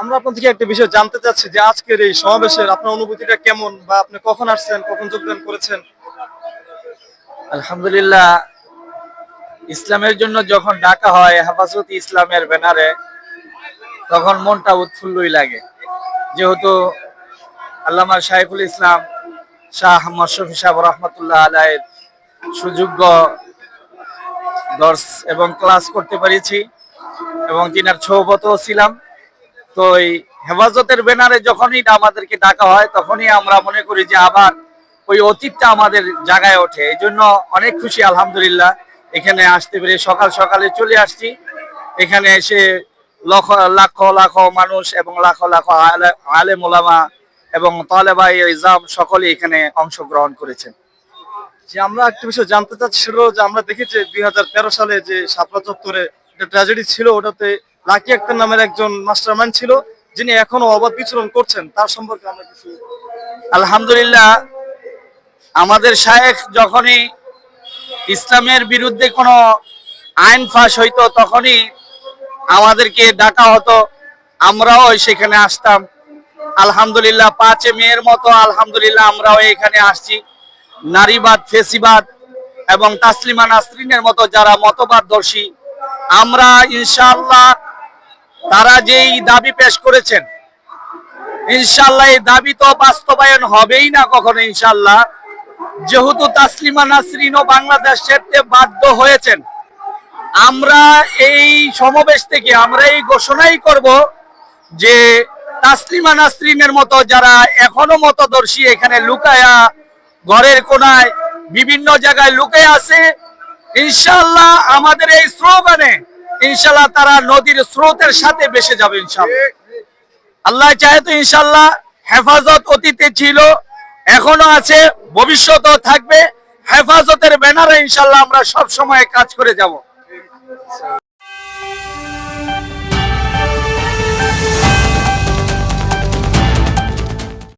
আমরা আপনার থেকে একটা বিষয় জানতে চাচ্ছি যে আজকের এই সমাবেশের আপনার অনুভূতিটা কেমন বা আপনি কখন আসছেন, কখন যোগদান করেছেন? আলহামদুলিল্লাহ, ইসলামের জন্য যখন ডাকা হয়, হেফাজত ইসলামের ব্যানারে, তখন মনটা উৎফুল্লই লাগে। যেহেতু আল্লামা শাইফুল ইসলাম শাহ মশরফি সাহেব রহমতুল্লাহ আলাইয়ের সুযোগ্য দর্শ এবং ক্লাস করতে পেরেছি এবং তিনার ছৌবতও ছিলাম। তো এই হেফাজতের ব্যানারে যখনই আমাদেরকে ডাকা হয়, তখনই আমরা মনে করি যে আবার ওই অতীতটা আমাদের জায়গায় ওঠে। এই জন্য অনেক খুশি, আলহামদুলিল্লাহ। এখানে আসতে পেরে সকাল সকালে চলে আসছি। এখানে এসে লক্ষ লাখ লাখ মানুষ এবং লাখ লাখ আলে- মোলামা এবং তালেবাই ইজাম সকলে এখানে অংশগ্রহণ করেছেন। যে আমরা একটা বিষয় জানতে চাচ্ছি যে আমরা দেখেছি দুই হাজার তেরো সালে যে শাপলা চত্বরে একটা ট্র্যাজেডি ছিল, ওটাতে লাকি আক্তার নামের একজন মাস্টারমাইন্ড ছিল, যিনি এখনও অবাধ বিচরণ করছেন। তার সম্পর্কে আমরা কিছু আলহামদুলিল্লাহ, আমাদের শায়েখ যখনই ইসলামের বিরুদ্ধে কোনো আইন ফাঁস হইতো, তখনই আমাদেরকে ডাকা হতো, আমরাও সেখানে আসতাম। আলহামদুলিল্লাহ, পাঁচে মেয়ের মতো আলহামদুলিল্লাহ আমরাও এখানে আসছি। নারীবাদ, ফেসিবাদ এবং তাসলিমা নাসরিনের মতো যারা মতবাদদর্শী, আমরা ইনশাআল্লাহ তারা যেই দাবি পেশ করেছেন ইনশাল্লাহ এই দাবি তো বাস্তবায়ন হবেই না কখনো ইনশাল্লাহ যেহেতু তাসলিমা নাসরিনও বাংলাদেশ ছেড়তে বাধ্য হয়েছেন, আমরা এই সমাবেশ থেকে আমরা এই ঘোষণাই করব যে তাসলিমা নাসরিনের মতো যারা এখনও মতদর্শী এখানে লুকায়া ঘরের কোনায় বিভিন্ন জায়গায় লুকে আছে ইনশাল্লাহ আমাদের এই স্লোগানে ইনশাল্লাহ তারা নদীর স্রোতের সাথে বেসে যাবে ইনশাল্লাহ আল্লাহ চাহে তো ইনশাল্লাহ হেফাজত অতীতে ছিল, এখনও আছে, ভবিষ্যতও থাকবে। হেফাজতের ব্যানারে ইনশাল্লাহ আমরা সব সময় কাজ করে যাব।